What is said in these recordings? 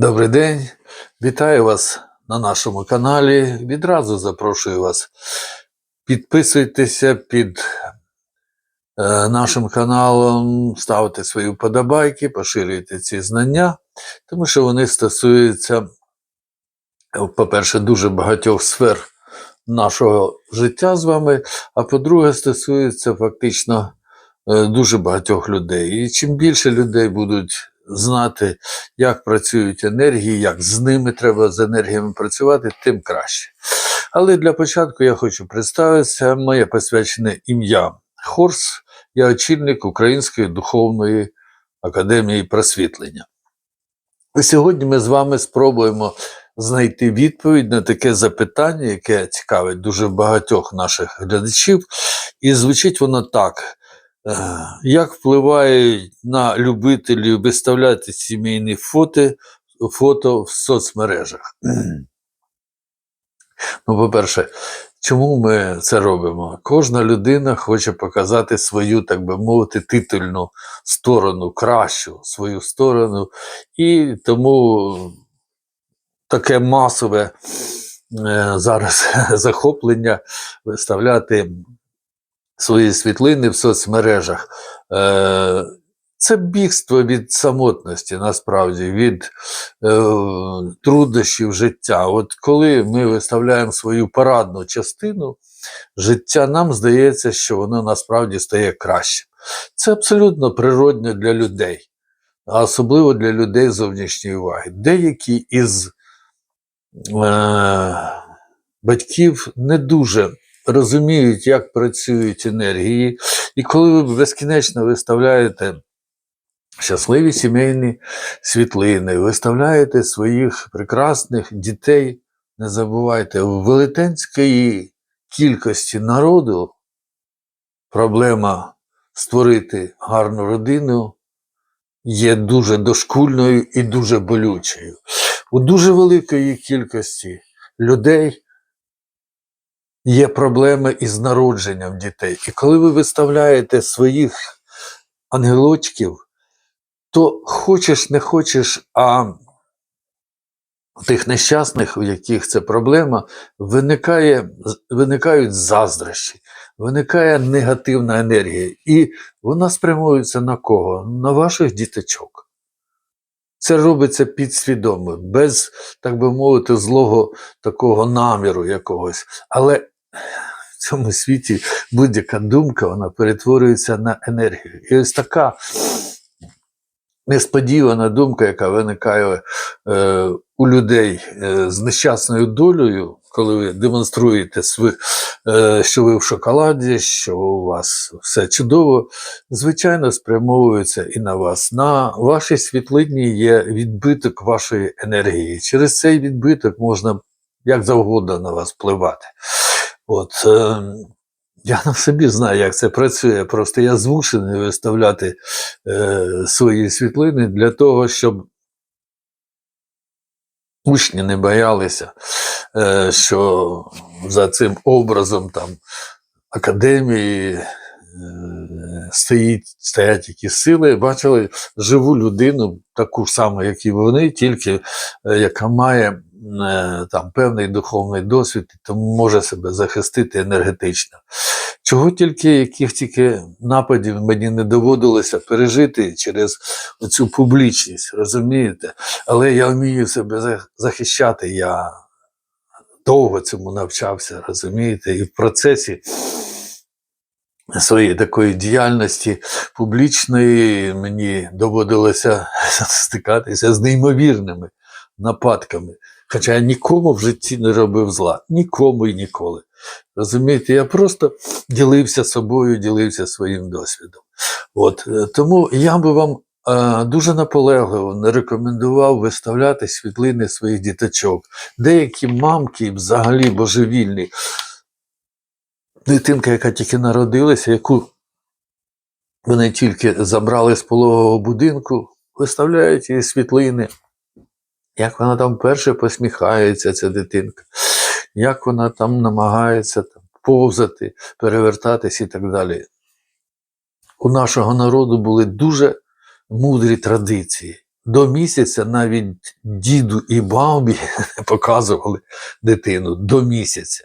Добрий день, вітаю вас на нашому каналі. Відразу запрошую вас. Підписуйтеся під е, нашим каналом, ставте свої вподобайки, поширюйте ці знання, тому що вони стосуються, е, по-перше, дуже багатьох сфер нашого життя з вами, а по-друге, стосуються фактично е, дуже багатьох людей. І чим більше людей будуть знати, як працюють енергії, як з ними треба з енергіями працювати, тим краще. Але для початку я хочу представитися. Моє посвячене ім'я Хорс, я очільник Української духовної академії просвітлення. І сьогодні ми з вами спробуємо знайти відповідь на таке запитання, яке цікавить дуже багатьох наших глядачів, і звучить воно так. Е, Як впливає на любителів виставляти сімейні фото, фото в соцмережах? Ну, по-перше, чому ми це робимо? Кожна людина хоче показати свою, так би мовити, титульну сторону, кращу свою сторону, і тому таке масове е, зараз захоплення виставляти свої світлини в соцмережах. Е, Це бігство від самотності, насправді, від е, труднощів життя. От коли ми виставляємо свою парадну частину життя, нам здається, що воно насправді стає кращим. Це абсолютно природно для людей, а особливо для людей зовнішньої уваги. Деякі із е, батьків не дуже розуміють, як працюють енергії, і коли ви безкінечно виставляєте щасливі сімейні світлини, виставляєте своїх прекрасних дітей, не забувайте, у велетенської кількості народу проблема створити гарну родину є дуже дошкульною і дуже болючою. У дуже великої кількості людей є проблеми із народженням дітей. І коли ви виставляєте своїх ангелочків, то хочеш не хочеш, а тих нещасних, у яких це проблема, виникає, виникають заздрощі, виникає негативна енергія. І вона спрямується на кого? На ваших діточок. Це робиться підсвідомо, без, так би мовити, злого такого наміру якогось. Але в цьому світі будь-яка думка вона перетворюється на енергію. І ось така несподівана думка, яка виникає е, у людей е, з нещасною долею, коли ви демонструєте, сви, е, що ви в шоколаді, що у вас все чудово, звичайно, спрямовується і на вас. На вашій світлині є відбиток вашої енергії. Через цей відбиток можна як завгодно на вас впливати. От, е, я на собі знаю, як це працює. Просто я змушений виставляти е, свої світлини для того, щоб учні не боялися, е, що за цим образом там академії е, стоїть, стоять якісь сили, бачили живу людину, таку саму, як і вони, тільки е, яка має там певний духовний досвід, тому може себе захистити енергетично. Чого тільки, яких тільки нападів мені не доводилося пережити через цю публічність, розумієте? Але я вмію себе захищати. Я довго цьому навчався, розумієте, і в процесі своєї такої діяльності публічної мені доводилося стикатися з неймовірними нападками. Хоча я нікому в житті не робив зла, нікому і ніколи. Розумієте, я просто ділився собою, ділився своїм досвідом. От, е, тому я би вам е, дуже наполегливо не рекомендував виставляти світлини своїх діточок. Деякі мамки взагалі божевільні. Дитинка, яка тільки народилася, яку вони тільки забрали з пологового будинку, виставляють її світлини. Як вона там перше посміхається, ця дитинка, як вона там намагається там, повзати, перевертатись і так далі. У нашого народу були дуже мудрі традиції. до місяця навіть діду і бабі показували дитину до місяця.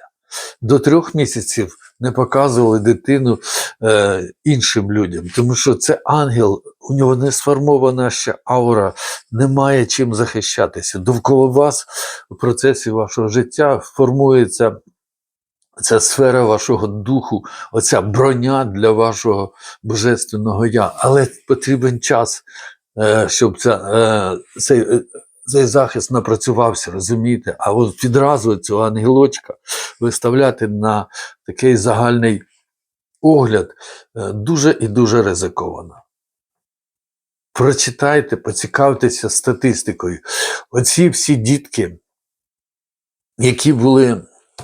До трьох місяців не показували дитину е, іншим людям, тому що це ангел, у нього не сформована ще аура, немає чим захищатися. Довкола вас в процесі вашого життя формується ця сфера вашого духу, оця броня для вашого божественного я. Але потрібен час, е, щоб ця, е, цей, е, цей захист напрацювався, розумієте? А от відразу цього ангелочка виставляти на такий загальний огляд е, дуже і дуже ризиковано. Прочитайте, поцікавтеся статистикою. Оці всі дітки, які були,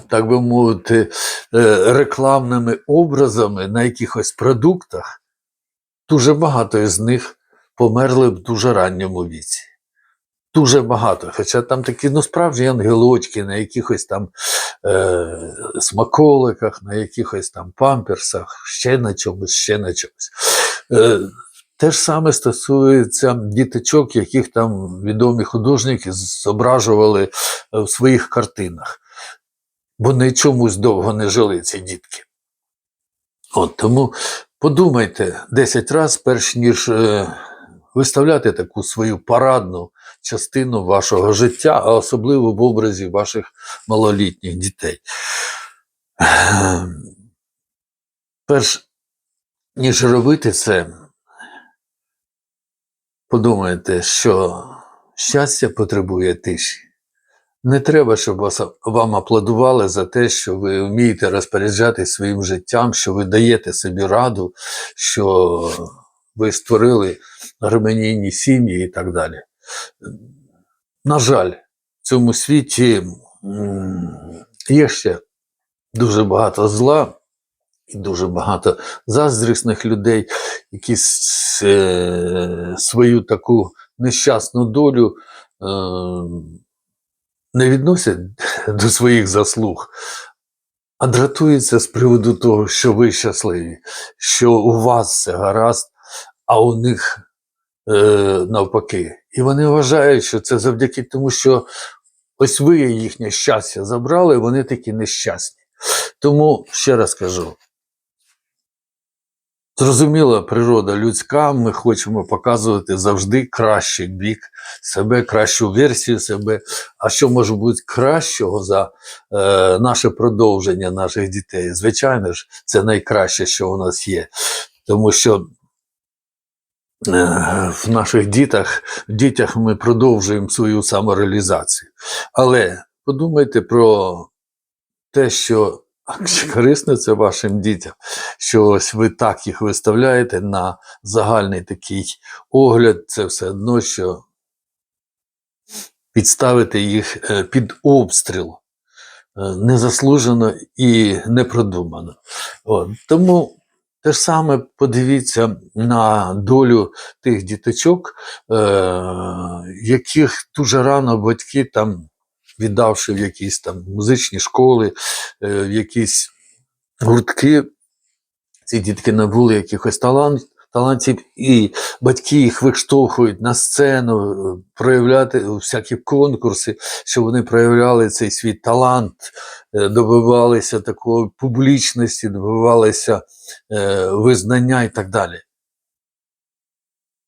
так би мовити, е, рекламними образами на якихось продуктах, дуже багато із них померли в дуже ранньому віці. Дуже багато. Хоча там такі ну, справжні ангелочки на якихось там е, смаколиках, на якихось там памперсах, ще на чомусь, ще на чомусь. Е, те ж саме стосується діточок, яких там відомі художники зображували е, в своїх картинах. Вони чомусь довго не жили, ці дітки. От тому подумайте 10 разів, перш ніж е, виставляти таку свою парадну частину вашого життя, а особливо в образі ваших малолітніх дітей. Перш ніж робити це, подумайте, що щастя потребує тиші. Не треба, щоб вас, вам аплодували за те, що ви вмієте розпоряджатися своїм життям, що ви даєте собі раду, що ви створили гармонійні сім'ї і так далі. На жаль, в цьому світі є ще дуже багато зла і дуже багато заздрісних людей, які е, свою таку нещасну долю е, не відносять до своїх заслуг, а дратуються з приводу того, що ви щасливі, що у вас все гаразд, а у них е, навпаки. І вони вважають, що це завдяки тому, що ось ви їхнє щастя забрали, вони такі нещасні. Тому ще раз кажу. Зрозуміла природа людська, ми хочемо показувати завжди кращий бік себе, кращу версію себе. А що може бути кращого за е, наше продовження наших дітей? Звичайно ж, це найкраще, що у нас є. Тому що в наших дітях, в дітях ми продовжуємо свою самореалізацію. Але подумайте про те, що корисно це вашим дітям, що ось ви так їх виставляєте на загальний такий огляд, це все одно, що підставити їх е, під обстріл е, незаслужено і непродумано. От. Тому те ж саме подивіться на долю тих діточок, е, яких дуже рано батьки там. Віддавши в якісь там музичні школи, е, в якісь гуртки, ці дітки набули якихось талант, талантів, і батьки їх виштовхують на сцену, е, проявляти всякі конкурси, щоб вони проявляли цей свій талант, е, добивалися такої публічності, добивалися е, визнання і так далі.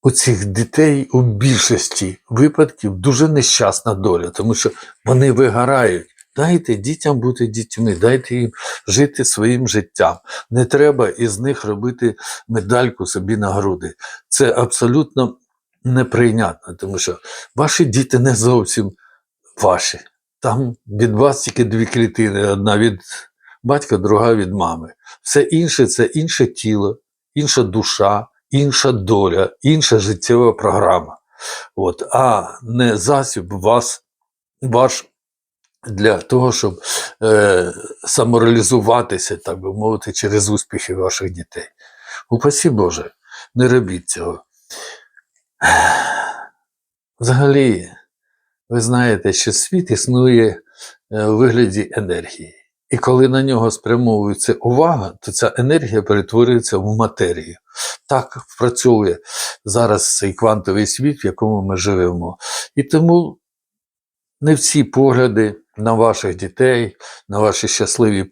У цих дітей у більшості випадків дуже нещасна доля, тому що вони вигорають. Дайте дітям бути дітьми, дайте їм жити своїм життям. Не треба із них робити медальку собі на груди. Це абсолютно неприйнятно, тому що ваші діти не зовсім ваші. Там від вас тільки дві клітини: одна від батька, друга від мами. Все інше це інше тіло, інша душа, інша доля, інша життєва програма. От, а не засіб вас, ваш для того, щоб е, самореалізуватися, так би мовити, через успіхи ваших дітей. Упасі Боже, не робіть цього. Взагалі, ви знаєте, що світ існує е, у вигляді енергії. І коли на нього спрямовується увага, то ця енергія перетворюється в матерію. Так працює зараз цей квантовий світ, в якому ми живемо. І тому не всі погляди на ваших дітей, на ваші щасливі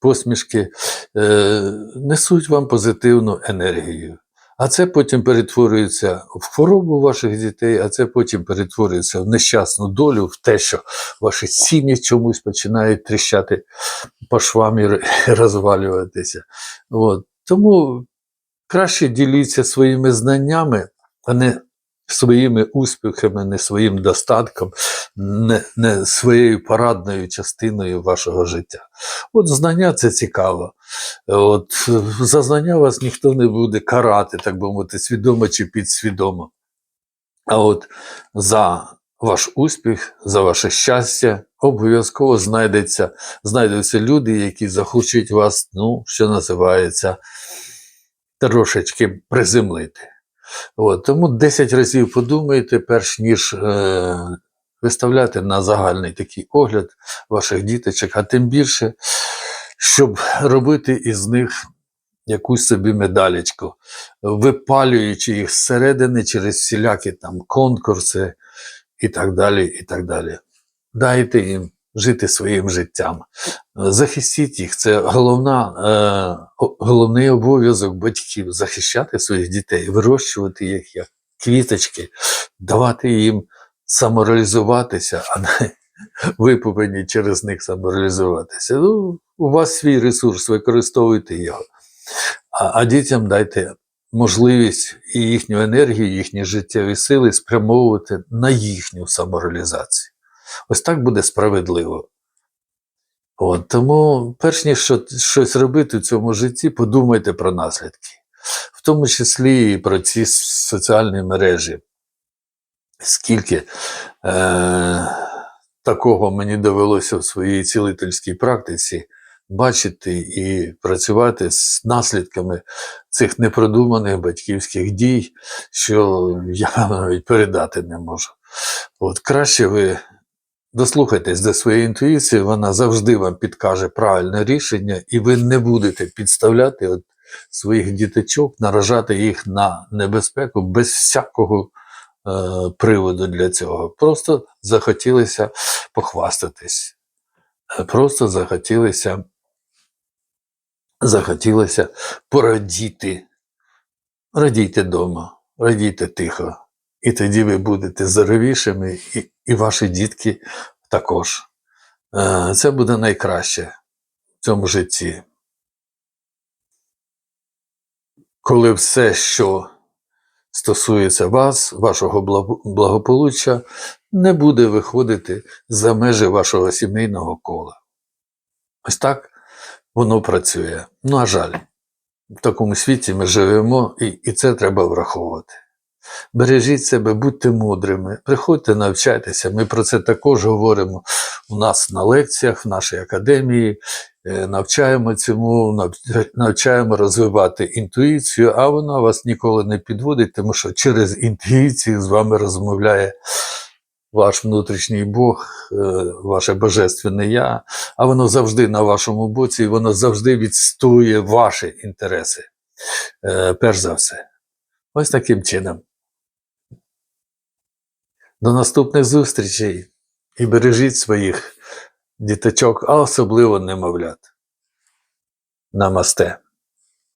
посмішки е, несуть вам позитивну енергію. А це потім перетворюється в хворобу ваших дітей, а це потім перетворюється в нещасну долю, в те, що ваші сім'ї чомусь починають тріщати по швам і розвалюватися. От. Тому краще діліться своїми знаннями, а не своїми успіхами, не своїм достатком, не, не своєю парадною частиною вашого життя. От знання це цікаво. От за знання вас ніхто не буде карати, так би мовити, свідомо чи підсвідомо. А от за ваш успіх, за ваше щастя, обов'язково знайдеться, знайдуться люди, які захочуть вас, ну, що називається, трошечки приземлити. От, тому 10 разів подумайте, перш ніж е, виставляти на загальний такий огляд ваших діточок, а тим більше, щоб робити із них якусь собі медалечку, випалюючи їх зсередини через всілякі там конкурси і так далі. і так далі. Дайте їм жити своїм життям. Захистіть їх. Це головна, е, головний обов'язок батьків захищати своїх дітей, вирощувати їх як квіточки, давати їм самореалізуватися, а не ви повинні через них самореалізуватися. Ну, у вас свій ресурс, використовуйте його. А, а дітям дайте можливість і їхню енергію, їхні життєві сили спрямовувати на їхню самореалізацію. Ось так буде справедливо. От, тому, перш ніж що, щось робити в цьому житті, подумайте про наслідки, в тому числі і про ці соціальні мережі. Скільки е, такого мені довелося в своїй цілительській практиці бачити і працювати з наслідками цих непродуманих батьківських дій, що я навіть передати не можу. От краще ви дослухайтесь до своєї інтуїції, вона завжди вам підкаже правильне рішення, і ви не будете підставляти от своїх діточок, наражати їх на небезпеку без всякого приводу для цього. Просто захотілося похвастатись. Е, Просто захотілося, захотілося порадіти. Радійте вдома, радійте тихо. І тоді ви будете здоровішими, і, і ваші дітки також. Е, Це буде найкраще в цьому житті. Коли все, що стосується вас, вашого благополуччя, не буде виходити за межі вашого сімейного кола. Ось так воно працює. Ну, а жаль, в такому світі ми живемо, і, і це треба враховувати. Бережіть себе, будьте мудрими, приходьте, навчайтеся. Ми про це також говоримо у нас на лекціях, в нашій академії. Е, Навчаємо цьому, навчаємо розвивати інтуїцію, а вона вас ніколи не підводить, тому що через інтуїцію з вами розмовляє ваш внутрішній Бог, е, ваше божественне я, а воно завжди на вашому боці, і воно завжди відстоює ваші інтереси. е, Перш за все. Ось таким чином. До наступних зустрічей і бережіть своїх діточок, а особливо немовлят. Намасте.